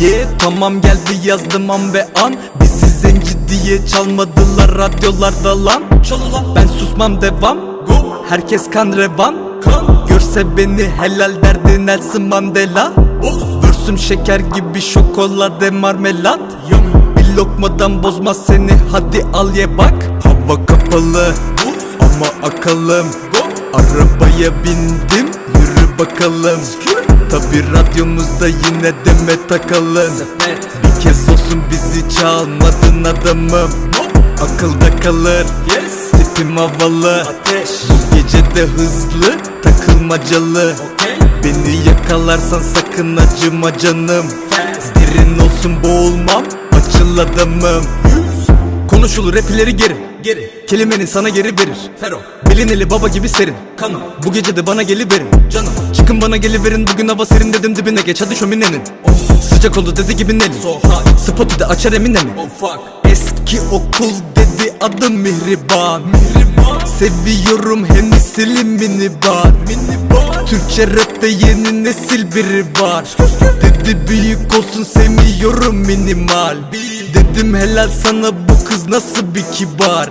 Ye. Tamam geldi yazdım an ve an. Bizi zenci diye çalmadılar radyolarda lan. Ben susmam devam. Herkes kan revan. Görse beni helal derdi Nelson Mandela. Görsüm şeker gibi şokolade marmelat. Bir lokmadan bozmaz seni hadi al ye bak. Hava kapalı ama akalım. Arabaya bindim yürü bakalım Tabi radyomuzda yine deme takalım Bir kez olsun bizi çalmadın adamım. Akılda kalır Tipim havalı. Bu gece de hızlı takılmacalı. Beni yakalarsan sakın acıma canım. Derin olsun boğulmam açıl adamım. Konuşulur rap ileri geri Geri. Kelimenin sana geri verir. Fero. Bilineli baba gibi serin. Kanım. Bu gece de bana geliverin. Canım Çıkın bana geliverin Bugün hava serin dedim dibine geç. Hadi şöminenin. Sıcak oldu dedi gibi Nelly Spotu da açar emine mi Eski okul dedi adım Mihriban. Seviyorum Hennessy'li minibar. Türkçe rapte yeni nesil biri var. Dedi büyük olsun sevmiyorum minimal. Dedim helal sana bu kız nasıl bir kibar